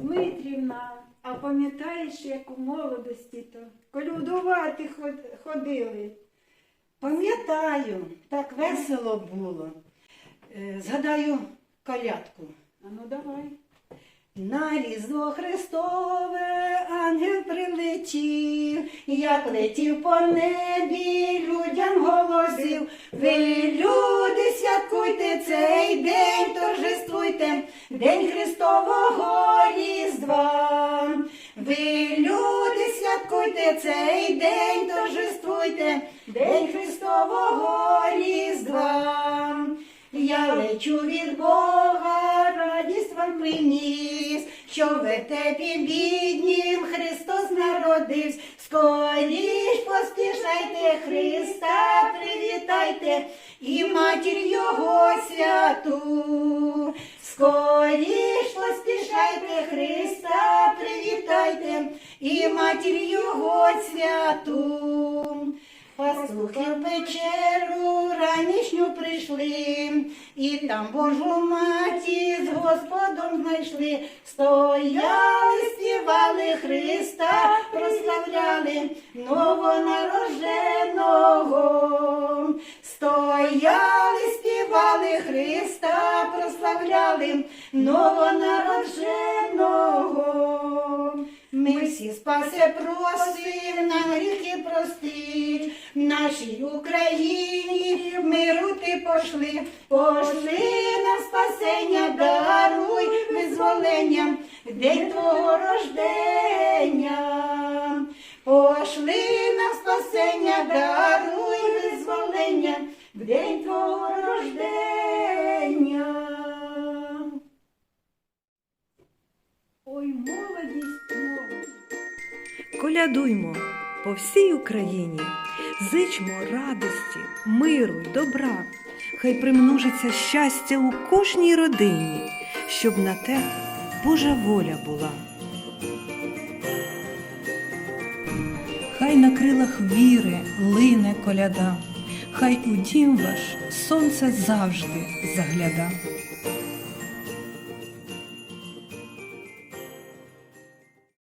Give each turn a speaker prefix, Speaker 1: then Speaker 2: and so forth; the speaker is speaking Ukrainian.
Speaker 1: Дмитрівна, а пам'ятаєш, як у молодості то колюдувати ходили?
Speaker 2: Пам'ятаю, так весело було. Е, Згадаю колядку.
Speaker 1: А ну давай.
Speaker 2: На різдво Христове ангел прилетів, як летів по небі, людям голосив. Ви, люди, святкуйте цей день, торжествуйте, День Христового Різдва. Ви, люди, святкуйте цей день, торжествуйте, День Христового Різдва. Я лечу від Бога, що в вертепі біднім Христос народився. Скоріш поспішайте Христа, привітайте і матір Його святу. Скоріш поспішайте Христа, привітайте і матір Його святу. Пастухи в печеру ранішню прийшли, і там Божу маті з Господом знайшли, стояли, співали Христа, прославляли новонародженого. Стояли, співали Христа, прославляли новонародженого. Ми всі спасе просим, на гріхи простить, в нашій Україні миру ти пошли, пошли на спасення, даруй визволення, в день твого рождення. Пошли на спасення, даруй визволення, в день твого рождення.
Speaker 1: Ой, молодість, молодість.
Speaker 3: Колядуймо по всій Україні, зичмо радості, миру й добра. Хай примножиться щастя у кожній родині, щоб на те Божа воля була.
Speaker 4: Хай на крилах віри лине коляда, хай у дім ваш сонце завжди загляда.